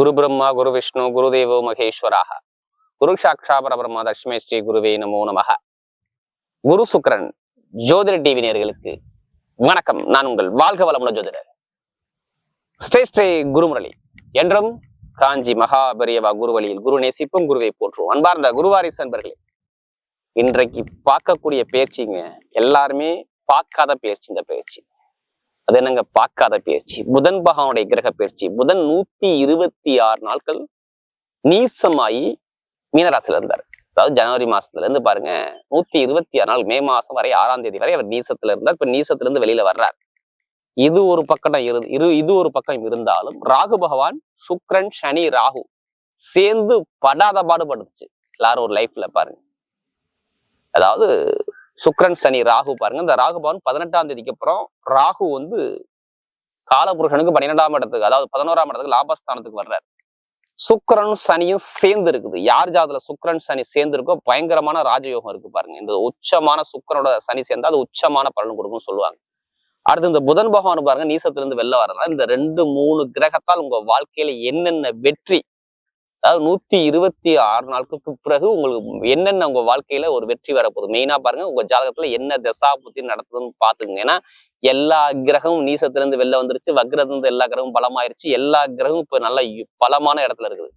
குரு பிரம்மா குரு விஷ்ணு குரு தேவோ மகேஸ்வராக. குரு சாட்சா பரபிரம்மா தஷ்மே ஸ்ரீ குருவே நமோ நமக. குரு சுக்கரன் ஜோதிட டிவி நேர்களுக்கு வணக்கம். நான் உங்கள் வாழ்க வளமுள்ள ஜோதிடர். ஸ்ரீ ஸ்ரீ குருமுரளி. என்றும் காஞ்சி மகாபெரியவா குருவழியில் குரு நேசிப்பும் குருவை போற்றுவோம் அன்பார்ந்த குருவாரிசு அன்பர்களே. இன்றைக்கு பார்க்கக்கூடிய பேச்சுங்க எல்லாருமே பார்க்காத பேச்சு இந்த பேச்சு. அது என்னங்க? பார்க்காத பயிற்சி புதன் பகவானுடைய கிரக பயிற்சி புதன் நூத்தி இருபத்தி ஆறு நாட்கள் நீசமாயி மீனராசில இருந்தார். அதாவது ஜனவரி மாசத்துல இருந்து பாருங்க நூத்தி இருபத்தி ஆறு நாள் மே மாசம் வரை ஆறாம் தேதி வரை அவர் நீசத்துல இருந்தார். இப்ப நீசத்துல இருந்து வெளியில வர்றார். இது ஒரு பக்கம் இரு இரு இது ஒரு பக்கம் இருந்தாலும் ராகு பகவான் சுக்ரன் சனி ராகு சேர்ந்து படாத பாடுபடுச்சு எல்லாரும் ஒரு லைஃப்ல பாருங்க. அதாவது சுக்ரன் சனி ராகு பாருங்க. இந்த ராகு பவன் பதினெட்டாம் தேதிக்கு அப்புறம் ராகு வந்து காலபுருஷனுக்கு பன்னிரெண்டாம் இடத்துக்கு அதாவது பதினோராம் இடத்துக்கு லாபஸ்தானத்துக்கு வர்றாரு. சுக்கரன் சனியும் சேர்ந்து இருக்குது. யார் ஜாதத்துல சுக்கரன் சனி சேர்ந்து இருக்கோ பயங்கரமான ராஜயோகம் இருக்கு பாருங்க. இந்த உச்சமான சுக்கரனோட சனி சேர்ந்தா அது உச்சமான பலன் கொடுக்கும்னு சொல்லுவாங்க. அடுத்து இந்த புதன் பகவான் பாருங்க நீசத்துல இருந்து வெளில வர்றதுனால இந்த ரெண்டு மூணு கிரகத்தால் உங்க வாழ்க்கையில என்னென்ன வெற்றி அதாவது நூத்தி இருபத்தி ஆறு நாட்களுக்கு பிறகு உங்களுக்கு என்னென்ன உங்க வாழ்க்கையில ஒரு வெற்றி வரப்போகுது? மெயினா பாருங்க உங்க ஜாதகத்துல என்ன தசா புத்தி நடத்துதுன்னு பாத்துக்கோங்க ஏன்னா எல்லா கிரகமும் நீசத்துல இருந்து வெளில வந்துருச்சு வக்ரத்துல இருந்து எல்லா கிரகமும் பலமாயிருச்சு. எல்லா கிரகமும் இப்ப நல்ல பலமான இடத்துல இருக்குது.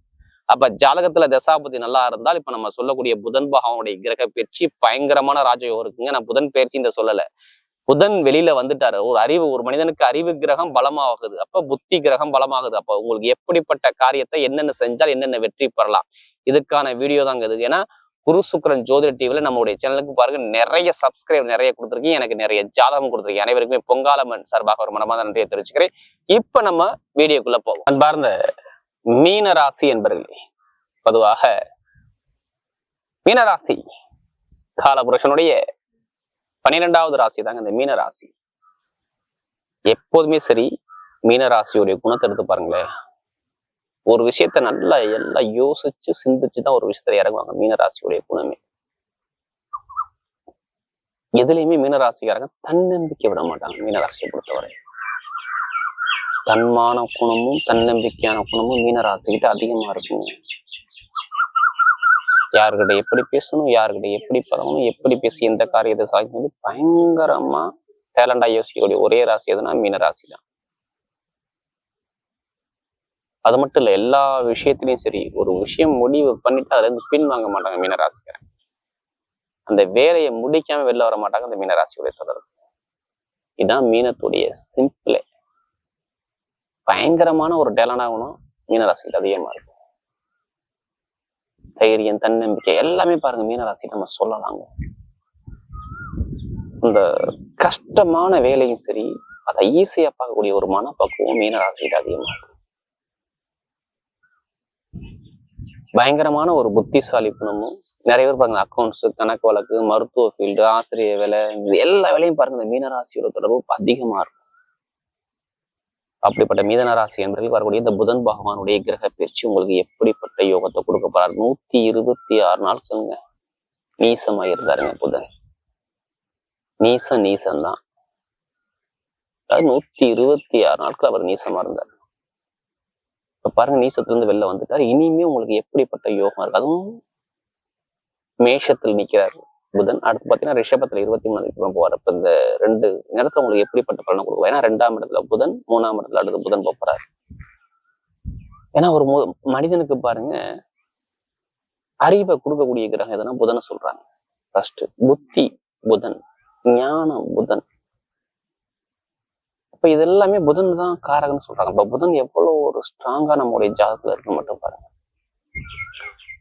அப்ப ஜாதகத்துல தசாபதி நல்லா இருந்தால் இப்ப நம்ம சொல்லக்கூடிய புதன் பகவானுடைய கிரக பயிற்சி பயங்கரமான ராஜயோகம் இருக்குங்க. நான் புதன் பயிற்சி இந்த சொல்லல. புதன் வெளியில வந்துட்டாரு. ஒரு அறிவு ஒரு மனிதனுக்கு அறிவு கிரகம் பலமாகுது. அப்ப புத்தி கிரகம் பலமாகுது. அப்ப உங்களுக்கு எப்படிப்பட்ட காரியத்தை என்னென்ன செஞ்சால் என்னென்ன வெற்றி பெறலாம்? இதுக்கான வீடியோ தாங்க இது ஏன்னா குரு சுக்கரன் ஜோதிட டிவில நம்மளுடைய சேனலுக்கு பாருங்க நிறைய சப்ஸ்கிரைப் நிறைய கொடுத்துருக்கீங்க. எனக்கு நிறைய ஜாதகம் கொடுத்துருக்கீங்க. அனைவருக்குமே பொங்காலமன் சார்பாக ஒரு மனமாத நன்றியை தெரிவிச்சுக்கிறேன். இப்ப நம்ம வீடியோக்குள்ள போவோம். அன்பார்ந்த மீன ராசி என்பர்களே பொதுவாக மீனராசி காலபுருஷனுடைய பன்னிரெண்டாவது ராசி தாங்க இந்த மீன ராசி. எப்போதுமே சரி மீன ராசியுடைய குணத்தை எடுத்து பாருங்களேன். ஒரு விஷயத்த நல்லா எல்லாம் யோசிச்சு சிந்திச்சு தான் ஒரு விஷயத்துல இறங்குவாங்க மீன ராசியுடைய குணமே. எதுலையுமே மீனராசிக்காரங்க தன்னம்பிக்கை விட மாட்டாங்க மீனராசியை பொறுத்தவரை. தன்மான குணமும் தன்னம்பிக்கையான குணமும் மீனராசிக்கிட்ட அதிகமா இருக்குங்க. யார்கிட்ட எப்படி பேசணும் யார்கிட்ட எப்படி பழகணும் எப்படி பேசி எந்த காரியத்தை சாதிக்கணும் பயங்கரமா டேலண்டா யோசிக்கக்கூடிய ஒரே ராசி எதுனா மீன ராசி தான் அது மட்டும் இல்ல எல்லா விஷயத்திலையும் சரி ஒரு விஷயம் முடிவு பண்ணிட்டு அதுல இருந்து பின் வாங்க மாட்டாங்க மீனராசிக்காரன் அந்த வேலையை முடிக்காம வெளில வர மாட்டாங்க அந்த மீனராசியுடைய தொடர்பு இதுதான் மீனத்துடைய சிம்பிளே பயங்கரமான ஒரு டேலண்டாகணும் மீனராசிக்கிட்ட அதிகமா இருக்கும் தைரியம் தன்னம்பிக்கை எல்லாமே பாருங்க மீனராசி நம்ம சொல்லலாங்க. இந்த கஷ்டமான வேலையும் சரி அதை ஈஸியா பார்க்கக்கூடிய ஒரு மனப்பக்குவம் மீனராசிட்டு அதிகமா இருக்கும் பயங்கரமான ஒரு புத்திசாலி குணமும் நிறைய பேர் பாருங்க அக்கௌண்ட்ஸ் கணக்கு வழக்கு மருத்துவ ஃபீல்டு ஆசிரியர் வேலை இது எல்லா வேலையும் பாருங்க இந்த மீனராசியோட தொடர்பு அதிகமா இருக்கும். அப்படிப்பட்ட மீதன ராசி என்பதில் வரக்கூடிய இந்த புதன் பகவானுடைய கிரக பயிற்சி உங்களுக்கு எப்படிப்பட்ட யோகத்தை கொடுக்க போறார்? நூத்தி இருபத்தி ஆறு நாட்களுங்க நீசமா இருந்தாருங்க புதன். நீசம் நீசம் தான் அதாவது நூத்தி இருபத்தி ஆறு நாட்கள் அவர் நீசமா இருந்தார். இப்ப பாருங்க நீசத்துல இருந்து வெளில வந்துட்டார். இனிமே உங்களுக்கு எப்படிப்பட்ட யோகம் இருக்கு? அதுவும் மேஷத்தில் நிக்கிறாரு. புதன் அடுத்து பார்த்தீங்கன்னா ரிஷபத்தில் இருபத்தி மூணு அப்புறம் போவார் இப்ப இந்த ரெண்டு நேரத்துல உங்களுக்கு எப்படிப்பட்ட பலனை கொடுக்கும்? ஏன்னா ரெண்டாம் இடத்துல புதன் மூணாம் இடத்துல அடுத்து புதன் போறாரு. ஏன்னா ஒரு மனிதனுக்கு பாருங்க அறிவை கொடுக்கக்கூடிய கிரகம் எதுனா புதனை சொல்றாங்க. ஃபர்ஸ்ட் புத்தி புதன் ஞானம் புதன். அப்ப இது எல்லாமே புதன் தான் காரகன்னு சொல்றாங்க. அப்ப புதன் எவ்வளவு ஒரு ஸ்ட்ராங்கா நம்மளுடைய ஜாதகத்துல இருக்கு மட்டும் பாருங்க.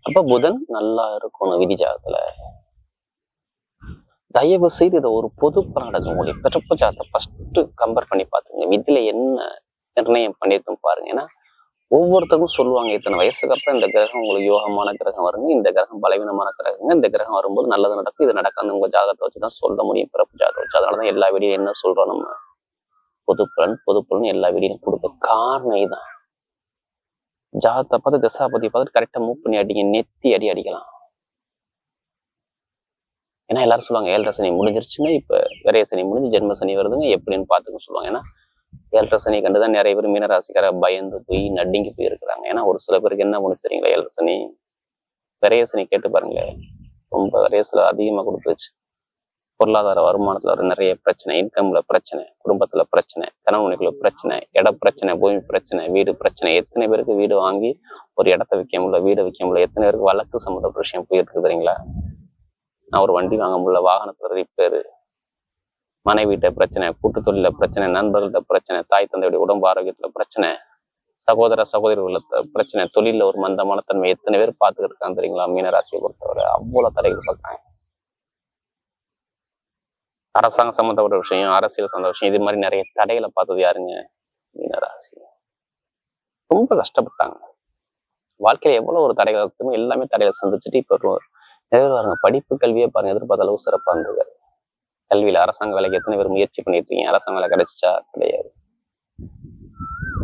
அப்ப புதன் நல்லா இருக்கணும் விதி ஜாதகத்துல. தயவு செய்து இதை ஒரு பொது பாடகம் உங்களுடைய பிறப்பு ஜாதத்தை ஃபர்ஸ்ட் கம்பேர் பண்ணி பார்த்துங்க. இதில் என்ன நிர்ணயம் பண்ணியிருக்கோம் பாருங்க. ஏன்னா ஒவ்வொருத்தருக்கும் சொல்லுவாங்க இத்தனை வயசுக்கு அப்புறம் இந்த கிரகம் உங்களுக்கு யோகமான கிரகம் வருங்க இந்த கிரகம் பலவீனமான கிரகங்க இந்த கிரகம் வரும்போது நல்லது நடக்கும் இது நடக்காது உங்க ஜாதகத்தை வச்சு தான் சொல்ல முடியும் பிறப்பு ஜாதகம் வச்சு. அதனால தான் எல்லா வீடியும் என்ன சொல்றோம் நம்ம? பொதுப்பலன் பொதுப்பலன் எல்லா வீடியும் கொடுக்க காரணம் இதுதான் ஜாதத்தை பார்த்து தசாபதி பார்த்து கரெக்டா மூவ் பண்ணி அடிங்க நெத்தி அடி அடிக்கலாம். ஏன்னா எல்லாரும் சொல்லுவாங்க ஏழரை சனி முடிஞ்சிருச்சுன்னா இப்போ விரைய சனி முடிஞ்சு ஜென்ம சனி வருதுங்க எப்படின்னு பார்த்துக்க சொல்லுவாங்க. ஏன்னா ஏழரை சனி கண்டுதான் நிறைய பேர் மீனராசிக்கார பயந்து போய் நடுங்கி போய் இருக்கிறாங்க ஏன்னா ஒரு சில பேருக்கு என்ன பண்ணு சரிங்களா ஏழரை சனி? விரைய சனி கேட்டு பாருங்களேன். ரொம்ப விரைய சில அதிகமாக கொடுத்துருச்சு. பொருளாதார வருமானத்துல ஒரு நிறைய பிரச்சனை இன்கம்ல பிரச்சனை குடும்பத்தில் பிரச்சனை கணவனுக்குள்ள பிரச்சனை இட பிரச்சனை பூமி பிரச்சனை வீடு பிரச்சனை. எத்தனை பேருக்கு வீடு வாங்கி ஒரு இடத்த விற்க முடியல வீடு விற்க முடியல எத்தனை பேருக்கு வழக்கு சம்மந்த விஷயம் போயிட்டு தெரியுங்களா? நான் ஒரு வண்டி வாங்க முடியல வாகனத்தில் ரிப்பேரு மனைவிட்ட பிரச்சனை கூட்டு தொழில பிரச்சனை நண்பர்கள்ட்ட பிரச்சனை தாய் தந்தையுடைய உடம்பு ஆரோக்கியத்துல பிரச்சனை சகோதர சகோதரிகள பிரச்சனை தொழில ஒரு மந்தமான தன்மை எத்தனை பேர் பார்த்துக்கிட்டு இருக்காங்க தெரியுங்களா? மீனராசியை பொறுத்தவரை அவ்வளவு தடைகள் பார்க்குறாங்க. அரசாங்கம் சம்மந்தப்பட்ட விஷயம் அரசியல் சம்மந்த விஷயம் இது மாதிரி நிறைய தடைகளை பார்த்தது யாருங்க? மீனராசி. ரொம்ப கஷ்டப்பட்டாங்க. வாழ்க்கையில எவ்வளவு ஒரு தடைகள் எல்லாமே தடைகளை சந்திச்சுட்டு இப்போ நிறைய பேர் பாருங்க. படிப்பு கல்வியை பாருங்க. எதிர்பார்த்த அளவு சிறப்பாக இருந்தது. கல்வியில அரசாங்க வேலைக்கு எத்தனை பேர் முயற்சி பண்ணிட்டு இருக்கீங்க அரசாங்க வேலை கிடைச்சிச்சா கிடையாது.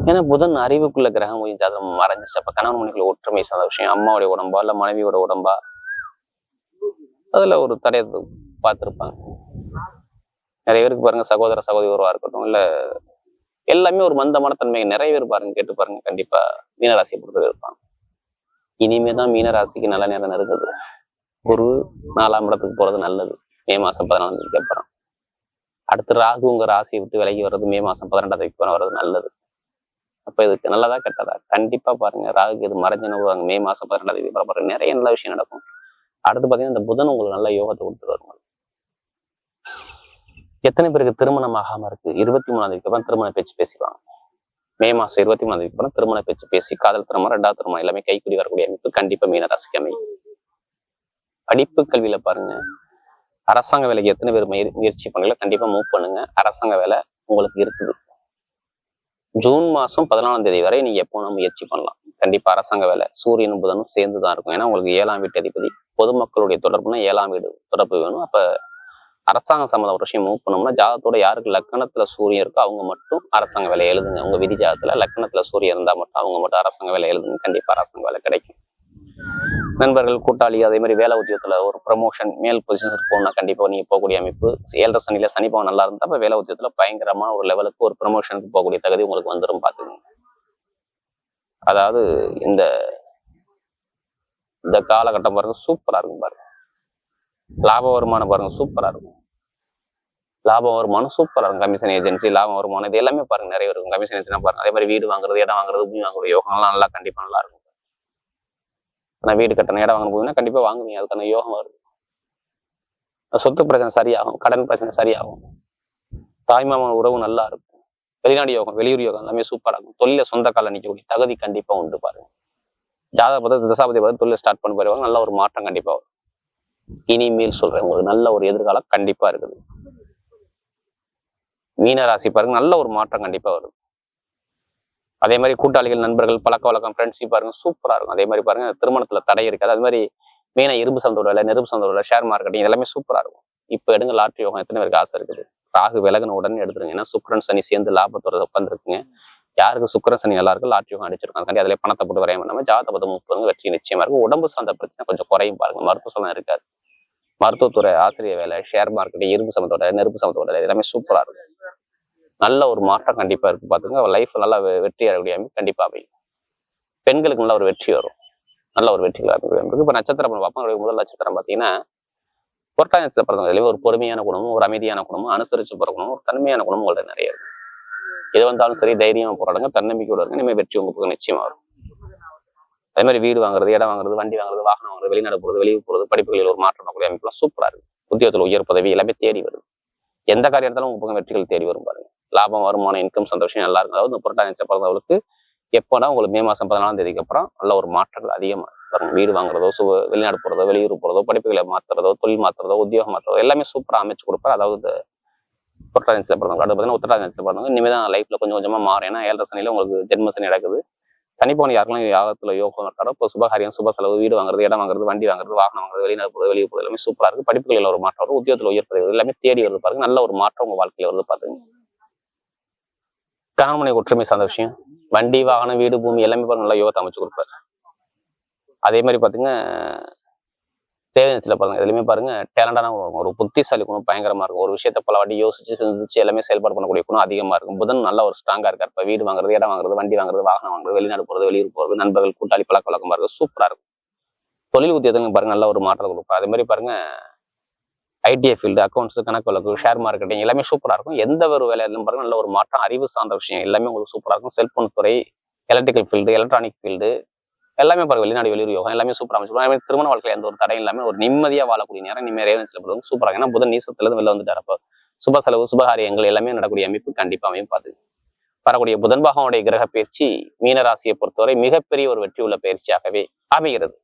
ஏன்னா புதன் அறிவுக்குள்ள கிரகம் கொஞ்சம் ஜாதகம் மறைஞ்சிச்சு அப்ப கணவன் மனைவிக்குள்ள ஒற்றுமை சார்ந்த விஷயம். அம்மாவுடைய உடம்பா இல்ல மனைவியோட உடம்பா? அதுல ஒரு தடையத்தை பார்த்துருப்பாங்க. நிறைய பேருக்கு பாருங்க சகோதர சகோதரி உருவா இருக்கட்டும் இல்ல எல்லாமே ஒரு மந்தமான தன்மை நிறைய பேர் பாருங்க கேட்டு பாருங்க. கண்டிப்பா மீனராசியை பொறுத்தவரை இருப்பாங்க. இனிமே தான் மீனராசிக்கு நல்ல நேரம் இருக்குது குரு நாலாம் இடத்துக்கு போறது நல்லது. மே மாசம் பதினாலாம் தேதிக்கு அப்புறம். அடுத்து ராகு உங்க ராசியை விட்டு விலகி வர்றது மே மாசம் பதிரெண்டாம் தேதிக்கு அப்புறம் வர்றது நல்லது. அப்ப இதுக்கு நல்லதா கெட்டதா? கண்டிப்பா பாருங்க. ராகுக்கு இது மறைஞ்சுன்னு வருவாங்க மே மாசம் பதிரெண்டாம் தேதி அப்புறம் பாருங்க. நிறைய நல்ல விஷயம் நடக்கும். அடுத்து பாத்தீங்கன்னா இந்த புதன் உங்களுக்கு நல்ல யோகத்தை கொடுத்துருவாரு உங்களுக்கு. எத்தனை பேருக்கு திருமணம் ஆகாம இருக்கு? இருபத்தி மூணாம் தேதிக்கு அப்புறம் திருமண பேச்சு பேசிப்பாங்க மே மாசம் இருபத்தி மூணாம் தேதிக்கு அப்புறம் திருமண பேச்சு பேசி காதல் திருமணம் ரெண்டாவது திருமணம் எல்லாமே கைக்குடி வரக்கூடிய அமைப்பு கண்டிப்பா மீன ராசிக்கு அமையும். படிப்பு கல்வியில பாருங்க. அரசாங்க வேலைக்கு எத்தனை பேர் முயற்- முயற்சி பண்ணல கண்டிப்பா மூவ் பண்ணுங்க. அரசாங்க வேலை உங்களுக்கு இருக்குது. ஜூன் மாசம் பதினாலாம் தேதி வரை நீங்க எப்போனா முயற்சி பண்ணலாம். கண்டிப்பா அரசாங்க வேலை சூரியனும் புதனும் சேர்ந்து தான் இருக்கும். ஏன்னா உங்களுக்கு ஏழாம் வீட்டு அதிபதி பொதுமக்களுடைய தொடர்புனா ஏழாம் வீடு தொடர்பு வேணும். அப்ப அரசாங்க சம்மந்த ஒரு விஷயம் மூவ் பண்ணோம்னா ஜாதத்தோட யாருக்கு லக்கணத்துல சூரியன் இருக்கோ அவங்க மட்டும் அரசாங்க வேலை எழுதுங்க. உங்க விதி ஜாதத்துல லக்கணத்துல சூரியன் இருந்தா மட்டும் அவங்க மட்டும் அரசாங்க வேலை எழுதுங்க. கண்டிப்பா அரசாங்க வேலை கிடைக்கும். நண்பர்கள் கூட்டாளி அதே மாதிரி வேலை உத்தியோகத்துல ஒரு ப்ரமோஷன் மேல் பொசிஷன் போகணும்னா கண்டிப்பாக நீங்க போகக்கூடிய அமைப்பு. ஏழரை சனியில் சனி நல்லா இருந்தால் அப்போ வேலை உத்தியோகத்துல பயங்கரமான ஒரு லெவலுக்கு ஒரு ப்ரமோஷனுக்கு போகக்கூடிய தகுதி உங்களுக்கு வந்துடும் பார்த்துக்கோங்க அதாவது இந்த இந்த காலகட்டம் பாருங்க சூப்பராக இருக்கும் பாருங்க. லாப வருமானம் பாருங்க சூப்பராக இருக்கும். லாபம் வருமானம் சூப்பராக இருக்கும். கமிஷன் ஏஜென்சி லாபம் வருமானம் இது எல்லாமே பாருங்க நிறைய இருக்கும். கமிஷன் ஏஜென்சி பாருங்க அதே மாதிரி வீடு வாங்குறது இடம் வாங்குறது பூமி வாங்குறது யோகம்லாம் நல்லா கண்டிப்பாக நல்லா இருக்கும். நான் வீடு கட்டணும். இடம் வாங்கணும். போதுன்னா கண்டிப்பா வாங்குவீங்க. அதுக்கான யோகம் வருது. சொத்து பிரச்சனை சரியாகும். கடன் பிரச்சனை சரியாகும். தாய்மாமன் உறவு நல்லா இருக்கும். வெளிநாடு யோகம் வெளியூர் யோகம் எல்லாமே சூப்பரா இருக்கும். தொழில சொந்த கால நிற்கக்கூடிய தகுதி கண்டிப்பா உண்டு பாருங்க. ஜாதக பத்தி தசாபதி பார்த்து தொழில ஸ்டார்ட் பண்ண போயிருவாங்க நல்ல ஒரு மாற்றம் கண்டிப்பா வரும். இனிமேல் சொல்றேன் உங்களுக்கு நல்ல ஒரு எதிர்காலம் கண்டிப்பா இருக்குது. மீனராசி பாருங்க நல்ல ஒரு மாற்றம் கண்டிப்பா வருது. அதே மாதிரி கூட்டாளிகள் நண்பர்கள் பழக்க வழக்கம் ஃப்ரெண்ட்ஷிப் பாருங்க சூப்பராக இருக்கும். அதே மாதிரி பாருங்க திருமணத்துல தடை இருக்காது. அது மாதிரி மெயினாக இரும்பு சந்தை வேலை நெருப்பு சந்தை வேலை ஷேர் மார்க்கெட்டிங் எல்லாமே சூப்பராக இருக்கும். இப்போ எடுங்க லாட்ரி யோகம் எத்தனை பேருக்கு ஆசை இருக்குது? ராகு விலகின உடனே எடுத்துருங்க. ஏன்னா சுக்கிரன் சனி சேர்ந்து லாபத்தோட உட்காந்துருக்குங்க யாருக்கு சுக்கரன் சனி நல்லா இருக்கும் லாட்ரி யோகம் அடிச்சிருக்காங்க அதுக்காண்டி அதில் பணத்தை போட்டு வரையும் பண்ணாம ஜாத பதம் முப்பதுங்க வெற்றி நிச்சயமா இருக்கும். உடம்பு சார்ந்த பிரச்சனை கொஞ்சம் குறையும் பாருங்க. மருத்துவ சலம் இருக்காது. மருத்துவத்துறை ஆசிரியர் வேலை ஷேர் மார்க்கெட் இரும்பு சமத்தோட நெருப்பு சமத்தோட எல்லாமே சூப்பராக இருக்கும். நல்ல ஒரு மாற்றம் கண்டிப்பா இருக்கு பாத்துங்க லைஃப் நல்லா வெற்றி அடையக்கூடிய அமைப்பு கண்டிப்பா அமையும். பெண்களுக்கு நல்ல ஒரு வெற்றி வரும். நல்ல ஒரு வெற்றி இருக்கு இப்போ நட்சத்திரம் பார்ப்போம். முதல் நட்சத்திரம் பாத்தீங்கன்னா புரட்டாதி நட்சத்திரம் பிறந்தவங்க ஒரு பொறுமையான குணமும் ஒரு அமைதியான குணமும் அனுசரிச்சு பிறக்கணும் ஒரு தன்மையான குணமும் உங்கள்ட்ட நிறைய இருக்கு எது வந்தாலும் சரி தைரியமா போராடுங்க. தன்னம்பிக்கையோட இருங்க. இனிமேல் வெற்றி உங்களுக்கு நிச்சயமா வரும். அதே மாதிரி வீடு வாங்குறது இடம் வாங்குறது வண்டி வாங்குறது வாகனம் வாங்குறது வெளிநாடு போறது வெளியே போறது படிப்புகளில் ஒரு மாற்றம் அமைப்புலாம் சூப்பரா இருக்கு. உத்தியோகத்தில் உயர் பதவி எல்லாமே தேடி வருது. எந்த காரியம் எடுத்தாலும் உங்க பக்கம் வெற்றிகள் தேடி வரும் பாருங்க. லாபம் வருமானம் இன்கம் சந்தோஷம் நல்லா இருக்கும். அதாவது இந்த புரட்டாதி பிறந்தவங்களுக்கு எப்போனா உங்களுக்கு மே மாசம் பதினாலாம் தேதிக்கு அப்புறம் நல்ல ஒரு மாற்றங்கள் அதிகமா வரும் வீடு வாங்குறதோ சு வெளிநாடு போறதோ வெளியூர் போறதோ படிப்புகளை மாத்துறதோ தொழில் மாத்துறதோ உத்தியோகம் மாத்துறதோ எல்லாமே சூப்பரா அமைச்சு கொடுப்பாரு அதாவது இந்த புரட்டாதி பிறந்தவங்க. அடுத்து பார்த்தீங்கன்னா உத்தராதி பிறந்தவங்க. இனிமேல் தான் லைஃப்ல கொஞ்சம் கொஞ்சமா மாறும். ஏன்னா ஏழரை சனியில உங்களுக்கு ஜென்ம சனி நடக்குது. சனி போன யாகத்துல யோகம் இருக்காரோ இப்போ சுபகாரியம் சுப செலவு வீடு வாங்குறது இடம் வாங்குறது வண்டி வாங்குறது வாகனம் வாங்குறது வெளிநாடு போகிறது வெளியே போகிறது எல்லாமே சூப்பரா இருக்கு. படிப்புகளில் ஒரு மாற்றம் வரும். உத்தியோகத்தில் உயர் எல்லாமே தேடி வருது பாருங்க. நல்ல ஒரு மாற்றம் உங்க வாழ்க்கையில வருது பாத்துங்க. கணவனை ஒற்றுமை சார்ந்த விஷயம். வண்டி வாகனம் வீடு பூமி எல்லாமே பாருங்க நல்லா யோகத்தை அமைச்சு கொடுப்பாரு. அதே மாதிரி பாத்தீங்கன்னா தேவையில் பாருங்க எதுலையுமே பாருங்க டேலண்டான ஒரு புத்திசாலி குணம் பயங்கரமா இருக்கும். ஒரு விஷயத்த பல வாட்டி யோசிச்சு சிந்திச்சு எல்லாமே செயல்பாடு பண்ணக்கூடிய குணம் அதிகமா இருக்கும். புதன் நல்ல ஒரு ஸ்ட்ராங்கா இருக்கார். இப்ப வீடு வாங்குறது இடம் வாங்குறது வண்டி வாங்குறது வாகனம் வாங்குறது வெளிநாடு போறது வெளியூர் போறது நண்பர்கள் கூட்டாளி பழக்க வழக்கமா இருக்கும். சூப்பரா இருக்கும். தொழில் உத்தியோகத்துக்கு பாருங்க நல்ல ஒரு மாற்றத்தை கொடுப்பாரு அதே மாதிரி பாருங்க ஐடிஐ ஃபீல்டு அக்கௌண்ட்ஸ் கணக்கு வழக்கு ஷேர் மார்க்கெட்டிங் எல்லாமே சூப்பரா இருக்கும். எந்த ஒரு வேலையிலும் பாருங்க நல்ல ஒரு மாற்றம் அறிவு சார்ந்த விஷயம் எல்லாமே உங்களுக்கு சூப்பரா இருக்கும். செல்போன் துறை எலக்ட்ரிக்கல் ஃபீல்டு எலக்ட்ரானிக் ஃபீல்டு எல்லாமே பாருங்க வெளிநாடு வெளியூர் யோகம் எல்லாமே சூப்பராக அமைச்சிருப்பாங்க திருமண வாழ்க்கையில எந்த ஒரு தடையும் இல்லாமல் ஒரு நிம்மதியா வாழக்கூடிய நேரம் நிம்மதியாக ரேவன்ஸ்ல வந்து ஏன்னா புதன் நீசத்துலேருந்து வெளில வந்துட்டார். அப்போ சுப செலவு சுபகாரியங்கள் எல்லாமே நடக்கூடிய அமைப்பு கண்டிப்பா அமையும் பார்த்து வரக்கூடிய புதன் பகவானுடைய கிரக பயிற்சி மீனராசியை பொறுத்தவரை மிகப்பெரிய ஒரு வெற்றி உள்ள பயிற்சியாகவே அமைகிறது.